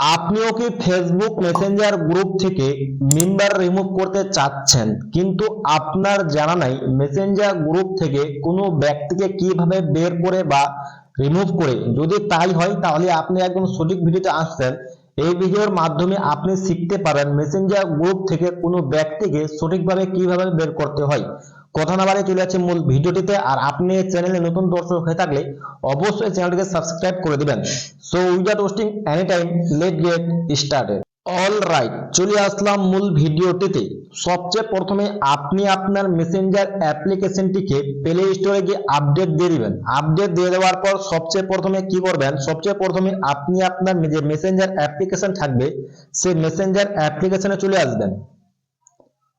আপনিও কি Facebook Messenger group থেকে মেম্বার রিমুভ করতে চাচ্ছেন? কিন্তু আপনার জানা নাই মেসেঞ্জার গ্রুপ থেকে কোনো ব্যক্তিকে কীভাবে বের করে বা রিমুভ করে। যদি তাই হয়, তাহলে আপনি একদম সঠিক ভিডিওতে আসছেন। এই ভিডিওর মাধ্যমে আপনি শিখতে পারেন মেসেঞ্জার গ্রুপ থেকে কোনো ব্যক্তিকে সঠিকভাবে কীভাবে বের করতে হয়। কথা না বাড়িয়ে চলে যাচ্ছে মূল ভিডিওটিতে আর আপনি চ্যানেলে নতুন দর্শক হয়ে থাকলে অবশ্যই চ্যানেলটিকে সাবস্ক্রাইব করে দিবেন। So without wasting any time let get started all right চলে আসলাম মূল ভিডিওটিতে। সবচেয়ে প্রথমে আপনি আপনার মেসেঞ্জার অ্যাপ্লিকেশনটিকে প্লে স্টোরে গিয়ে আপডেট দিয়ে দিবেন। আপডেট দিয়ে দেওয়ার পর সবচেয়ে প্রথমে কি করবেন? সবচেয়ে প্রথমে আপনি আপনার যে মেসেঞ্জার অ্যাপ্লিকেশন থাকবে, সেই মেসেঞ্জার অ্যাপ্লিকেশনে চলে আসবেন।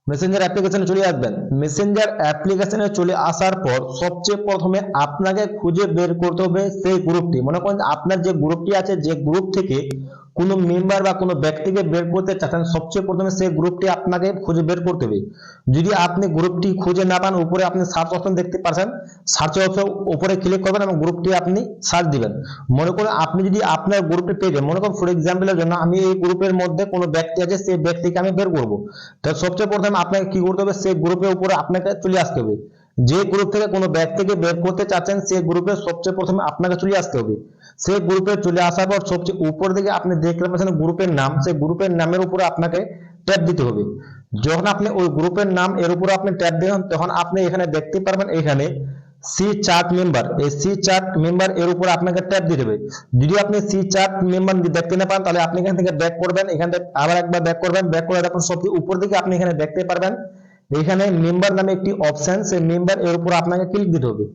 মেসেঞ্জার অ্যাপ্লিকেশনে চলে আসবেন। মেসেঞ্জার অ্যাপ্লিকেশনে চলে আসার পর সবচেয়ে প্রথমে আপনাকে খুঁজে বের করতে হবে সেই গ্রুপটি মনে করেন আপনার যে গ্রুপটি আছে, যে গ্রুপ থেকে কোনো মেম্বার বা কোনো ব্যক্তিকে বের করতে চাচ্ছেন, সবচেয়ে প্রথমে সেই গ্রুপটি আপনাকে খুঁজে বের করতে হবে। যদি আপনি গ্রুপটি খুঁজে না পান, উপরে আপনি সার্চ অপশন দেখতে পাচ্ছেন সার্চ অপশন উপরে ক্লিক করবেন এবং গ্রুপটি আপনি সার্চ দিবেন। মনে করুন আপনি যদি আপনার গ্রুপটি পেয়ে যান, মনে করুন ফর এক্সাম্পলের জন্য আমি এই গ্রুপের মধ্যে কোনো ব্যক্তি আছে, সেই ব্যক্তিকে আমি বের করব। তো সবচেয়ে প্রথমে আপনাকে কি করতে হবে, সেই গ্রুপের উপরে আপনাকে চলে আসতে হবে। যে গ্রুপ থেকে কোনো ব্যক্তিকে বের করতে চাচ্ছেন সেই গ্রুপে সবচেয়ে প্রথমে আপনাকে চলে আসতে হবে। সেই গ্রুপে চলে আসার পর সবচেয়ে উপর দিকে আপনি দেখতে পাচ্ছেন গ্রুপের নাম, সেই গ্রুপের নামের উপরে আপনাকে ট্যাপ দিতে হবে। যখন আপনি ওই গ্রুপের নাম, এর উপরে আপনি ট্যাপ দেবেন, তখন আপনি এখানে দেখতে পারবেন এখানে সি চার্ট মেম্বার এই সি চার্ট মেম্বার এর উপরে আপনাকে ট্যাপ দিতে হবে। যদি আপনি সি চার্ট মেম্বার দেখতে না পান, তাহলে আপনি এখান থেকে ব্যাক করবেন, এখান থেকে আবার একবার ব্যাক করবেন। ব্যাক করে দেখুন সবচেয়ে উপর দিকে আপনি এখানে দেখতে পারবেন এখানে মেম্বার নামে একটি অপশন সেই মেম্বার এর উপর আপনাকে ক্লিক দিতে হবে।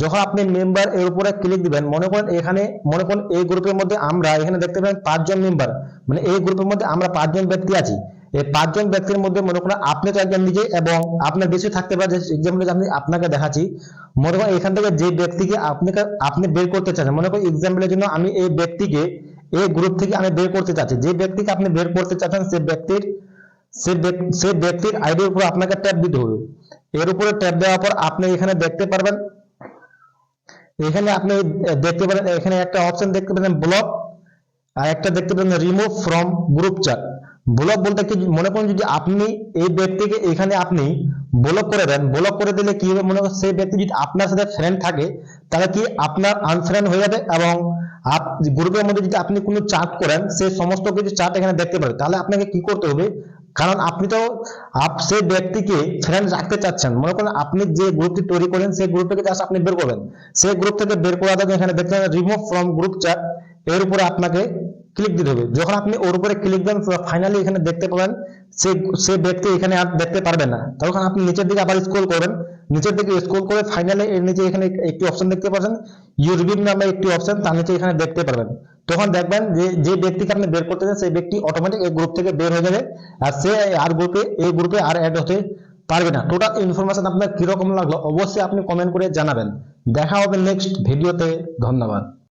যখন আপনি মেম্বার এর উপরে ক্লিক দিবেন, মনে করেন এখানে, মনে করেন এই গ্রুপের মধ্যে আমরা এখানে দেখতে পাবেন পাঁচজন মেম্বার মানে এই গ্রুপের মধ্যে আমরা পাঁচজন ব্যক্তি আছি। এই পাঁচজন ব্যক্তির মধ্যে মনে করেন আপনি তো একজন নিজে এবং আপনার বেশি থাকতে পারে এক্সাম্পল আমি আপনাকে দেখাচ্ছি, মনে করেন এখান থেকে যে ব্যক্তিকে আপনি আপনি বের করতে চাচ্ছেন, মনে করেন এক্সাম্পলের জন্য আমি এই ব্যক্তিকে, এই গ্রুপ থেকে আমি বের করতে চাচ্ছি। যে ব্যক্তিকে আপনি বের করতে চাচ্ছেন সেই ব্যক্তির সে ব্যক- সে ব্যক্তির আইডির উপর আপনাকে ট্যাপ দিতে হবে। এর উপরে ট্যাপ দেওয়ার পর আপনি এখানে দেখতে পারবেন, এখানে আপনি দেখতে পারেন, এখানে একটা অপশন দেখতে পাবেন ব্লক আর একটা দেখতে পাবেন remove from group chat block বলতে কি, মনে করুন যদি আপনি এই ব্যক্তিকে এখানে আপনি ব্লক করে দেন ব্লক করে দিলে কি হবে? মনে করেন সেই ব্যক্তি যদি আপনার সাথে ফ্রেন্ড থাকে, তাহলে কি আপনার আনফ্রেন্ড হয়ে যাবে এবং গ্রুপের মধ্যে যদি আপনি কোনো চার্ট করেন সেই সমস্ত কিছু চার্ট এখানে দেখতে পাবে। তাহলে আপনাকে কি করতে হবে? কারণ আপনি তো সেই ব্যক্তিকে ফ্রেন্ড রাখতে চাচ্ছেন। মনে করেন আপনি যে গ্রুপটি তৈরি করেন সেই গ্রুপ থেকে জাস্ট আপনি বের করবেন। সেই গ্রুপ থেকে বের করা যাবে এখানে দেখতে রিমুভ ফ্রম গ্রুপ চ্যাট এর উপরে আপনাকে ক্লিক দিতে হবে। যখন আপনি ওর উপরে ক্লিক দেন ফাইনালি এখানে দেখতে পাবেন সে সে ব্যক্তি এখানে আর দেখতে পারবেন না। তখন আপনি নিচের দিকে আবার স্ক্রল করবেন নিচের দিকে স্ক্রল করে ফাইনালি এর নিচে এখানে একটি অপশন দেখতে পাচ্ছেন। ইউরবিম নামে একটি অপশন তার নিচে এখানে দেখতে পারবেন। তখন দেখবেন যে যে ব্যক্তিকে আপনি বের করতে চান, সেই ব্যক্তি অটোমেটিক এই গ্রুপ থেকে বের হয়ে যাবে। আর সে আর গ্রুপে এই গ্রুপে আর অ্যাড হতে পারবে না। টোটাল ইনফরমেশন আপনার কীরকম লাগল, অবশ্যই আপনি কমেন্ট করে জানাবেন। দেখা হবে নেক্সট ভিডিওতে ধন্যবাদ।